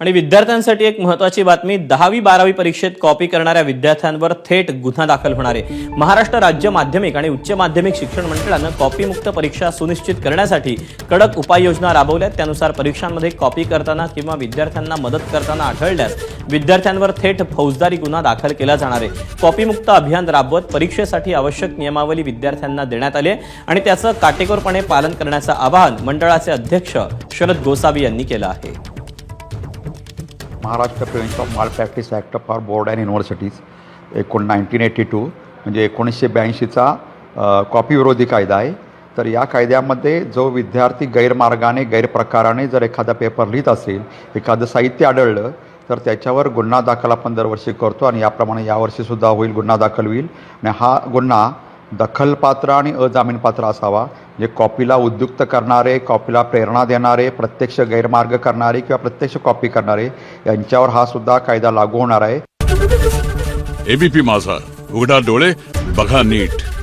आणि विद्यार्थ्यांसाठी एक महत्वाची बातमी दहावी बारावी परीक्षेत कॉपी करणाऱ्या विद्यार्थ्यांवर थेट गुन्हा दाखल होणार आहे. महाराष्ट्र राज्य माध्यमिक आणि उच्च माध्यमिक शिक्षण मंडळानं कॉपीमुक्त परीक्षा सुनिश्चित करण्यासाठी कडक उपाययोजना राबवल्यात. त्यानुसार परीक्षांमध्ये कॉपी करताना किंवा विद्यार्थ्यांना मदत करताना आढळल्यास विद्यार्थ्यांवर थेट फौजदारी गुन्हा दाखल केला जाणार आहे. कॉपीमुक्त अभियान राबवत परीक्षेसाठी आवश्यक नियमावली विद्यार्थ्यांना देण्यात आली आणि त्याचं काटेकोरपणे पालन करण्याचं आवाहन मंडळाचे अध्यक्ष शरद गोसावी यांनी केलं आहे. Maharashtra prevention of malpractice act for board and universities एकोण नाईन्टीन एटी टू म्हणजे एकोणीसशे ब्याऐंशीचा कॉपी विरोधी कायदा आहे. तर या कायद्यामध्ये जो विद्यार्थी गैरमार्गाने गैरप्रकाराने जर एखादा पेपर लिहित असेल एखादं साहित्य आढळलं तर त्याच्यावर गुन्हा दाखल आपण दरवर्षी करतो आणि याप्रमाणे यावर्षीसुद्धा होईल गुन्हा दाखल होईल. आणि हा गुन्हा दखलपात्र आणि अजामीनपात्र असावा. जे कॉपीला उद्युक्त करणारे कॉपीला प्रेरणा देणारे प्रत्यक्ष गैरमार्ग करणारे किंवा प्रत्यक्ष कॉपी करणारे यांच्यावर हा सुद्धा कायदा लागू होणार आहे. एबीपी माझा. उघडा डोळे बघा नीट.